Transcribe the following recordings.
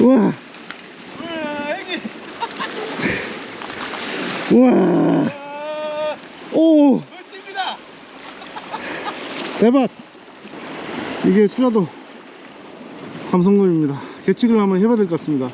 우와, 으아, 애기. 우와, 아, 오, 멋집니다. 대박! 이게 추라도 감성돔입니다. 개측을 한번 해봐야 될 것 같습니다.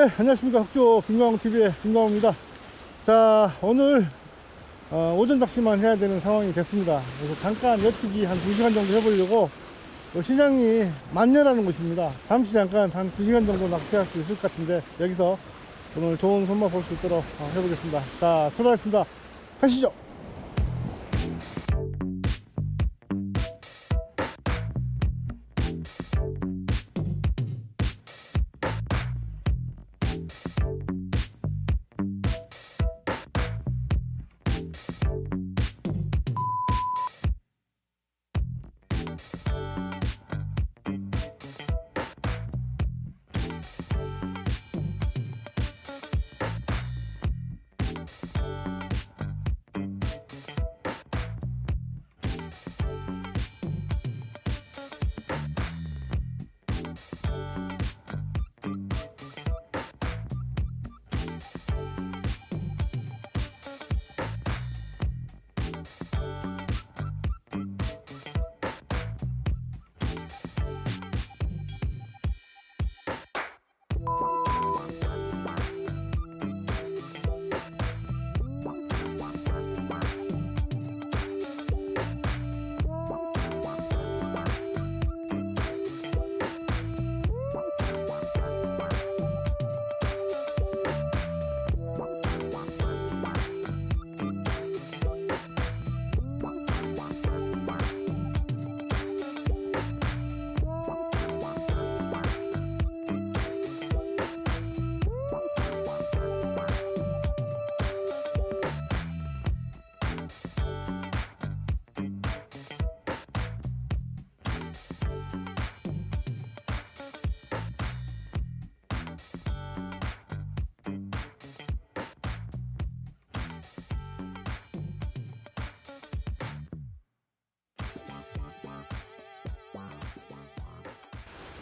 네, 안녕하십니까. 흑조 김광TV의 김광호입니다. 자, 오늘 어, 오전 낚시만 해야 되는 상황이 됐습니다. 그래서 잠깐 여치기 한 2시간 정도 해보려고 요 시장이 만녀라는 곳입니다. 잠시 잠깐 한 2시간 정도 낚시할 수 있을 것 같은데 여기서 오늘 좋은 손맛 볼 수 있도록 어, 해보겠습니다. 자, 출발하겠습니다. 가시죠.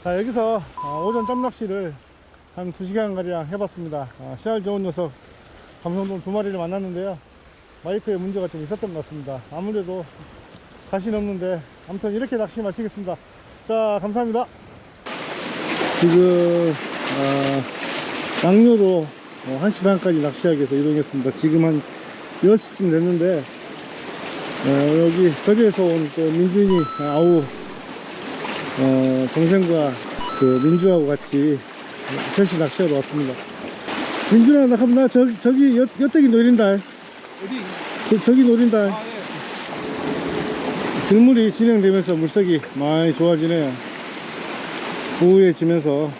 자 여기서 어, 오전 짬낚시를 한 2시간 가량 해봤습니다. 아, 씨알 좋은 녀석 감성돔 두 마리를 만났는데요. 마이크에 문제가 좀 있었던 것 같습니다. 아무래도 자신 없는데 아무튼 이렇게 낚시 마치겠습니다. 자 감사합니다. 지금 어, 양료로 어, 1시 반까지 낚시하기 위해서 이동했습니다. 지금 한 10시쯤 됐는데 어, 여기 거제에서 온 또 민준이 아우 어, 동생과 그 민주하고 같이 셋이 낚시하러 왔습니다. 민준아, 나 그럼 나 저, 저기 여, 여쪽이 노린다. 어디? 저, 저기 노린다. 아, 예. 들물이 진행되면서 물색이 많이 좋아지네요. 부유해지면서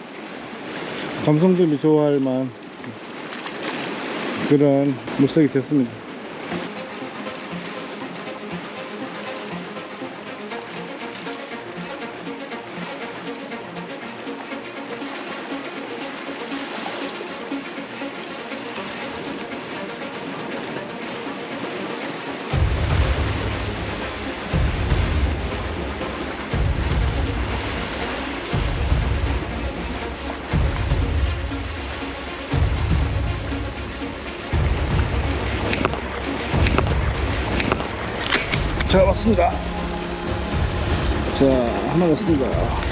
감성돔이 좋아할 만한 그런 물색이 됐습니다. 자, 왔습니다. 자, 하나 왔습니다.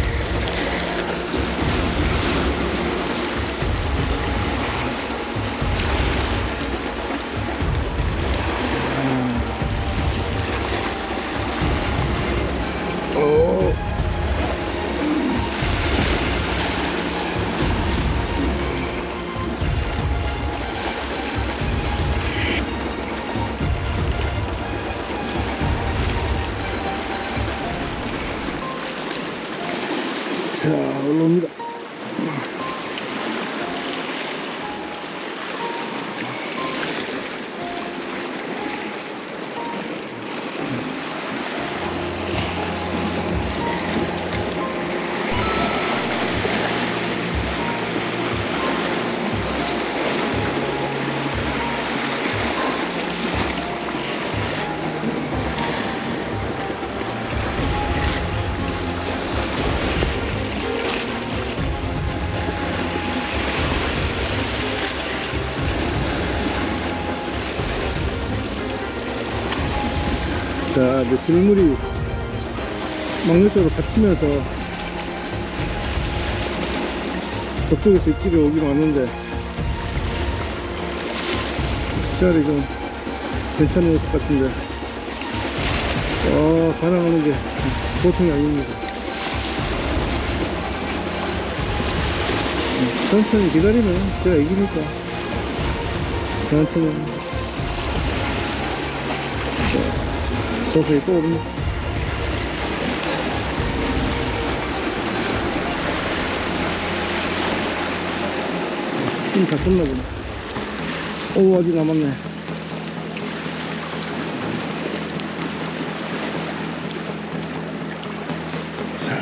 자, 자, 이제 들물이 막내 쪽으로 받치면서 그쪽에서 입질이 오긴 왔는데 시야이 좀 괜찮은 모습 같은데. 와 반항하는 게 보통이 아닙니다. 음, 천천히 기다리면 제가 이기니까. 천천히 자, 서서히 또 오르네 힘다 썼나 보네. 오 아직 남았네. 자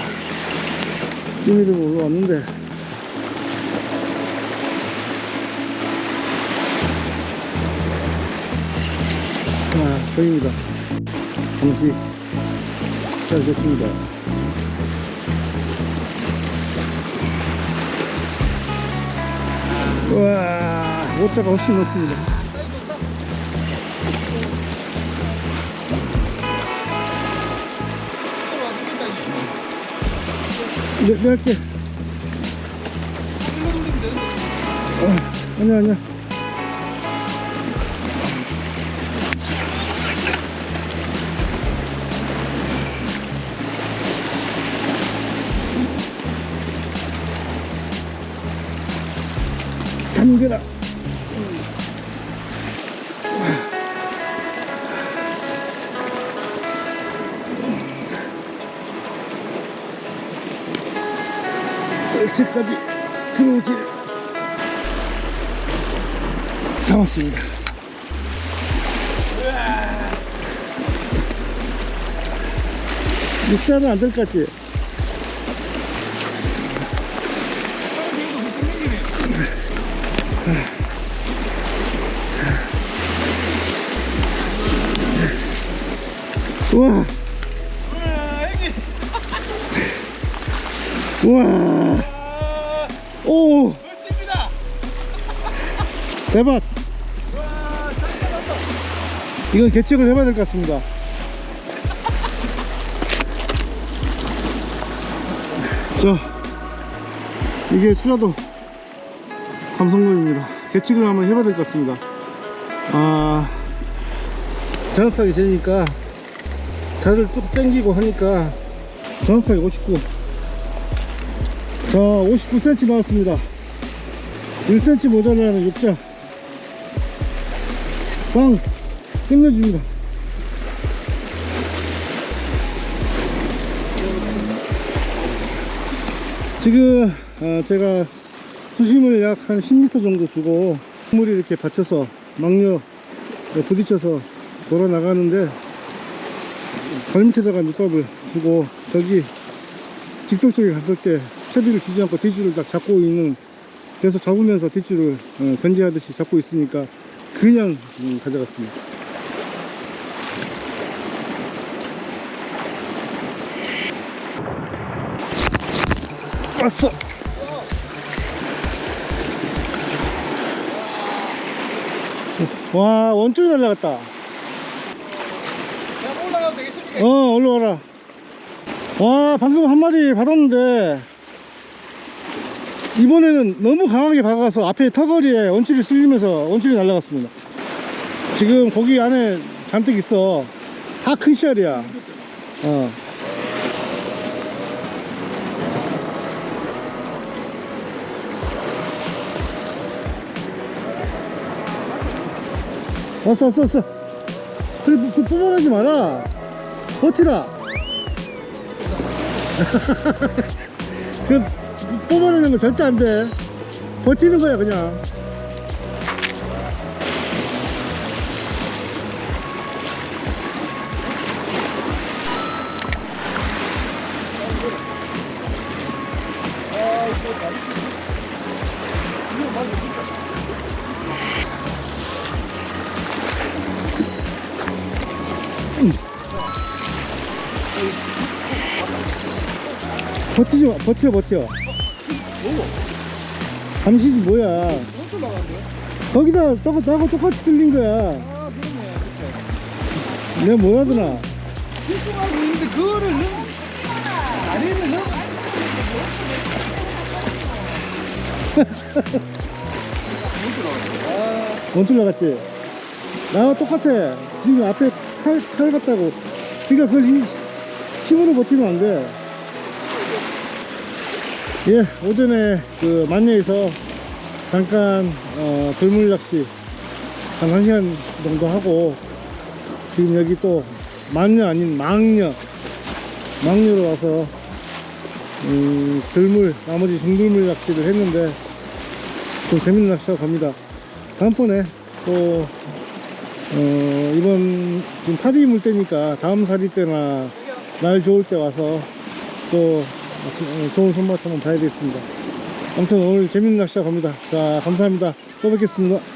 찌미를 올라왔는데. 아 보입니다 잠시 잘 됐습니다. 와 오자가 훨씬 높습니다. 네, 네 할게 아, 아니야 아니야 잠겨라 절체까지 들어오질 잡았습니다. 육자는 안 될 것 같지? 우와. 아, 오. 멋집니다. 대박. 이건 개척을 해봐야 될 것 같습니다. 자 이게 추라도 감성돔입니다. 개척을 한번 해봐야 될 것 같습니다. 아 정확하게 재니까 자를 뚝 당기고 하니까 정확하게 59 자 59cm 나왔습니다. 1cm 모자라는 육자. 빵! 끝내줍니다. 지금 어, 제가 수심을 약 한 10m 정도 주고 물이 이렇게 받쳐서 막녀 부딪혀서 돌아 나가는데 발 밑에다가 밑밥을 주고 저기 직벽 쪽에 갔을 때 채비를 주지 않고 뒷줄을 딱 잡고 있는 계속 잡으면서 뒷줄을 어, 견제하듯이 잡고 있으니까 그냥 음, 가져갔습니다. 왔어! 와 원줄이 날라갔다? 어 올라와라. 와 방금 한 마리 받았는데 이번에는 너무 강하게 박아서 앞에 턱걸이에 원줄이 쓸리면서 원줄이 날라갔습니다. 지금 고기 안에 잔뜩 있어. 다 큰 씨알이야. 어. 왔어 왔어 왔어. 그, 그 뽑아내지 마라. 버티라. 그 뽑아내는 거 절대 안 돼. 버티는 거야 그냥. 버티지 마 버텨 버텨 감시지 뭐야 어디서 나가는데요? 거기다 나하고, 나하고 똑같이 들린 거야 아, 그러네. 내가 뭐라더나 집중하고 있는데 그거를 넣 다리를 넣어. 원줄 나갔지? 나와 똑같아. 지금 앞에 칼, 칼 같다고. 그러니까 그걸 힘, 힘으로 버티면 안 돼. 예, 오전에 그 만녀에서 잠깐 어, 돌물 낚시 한 1시간 정도 하고 지금 여기 또 만녀 아닌 망녀 망녀로 와서 음, 들물 나머지 중들물 낚시를 했는데 좀 재밌는 낚시하고 갑니다. 다음번에 또 어, 이번 지금 사리 물 때니까 다음 사리 때나 날 좋을 때 와서 또 어, 좋은 손맛 한번 봐야 되겠습니다. 아무튼 오늘 재밌는 낚시하고 갑니다. 자 감사합니다. 또 뵙겠습니다.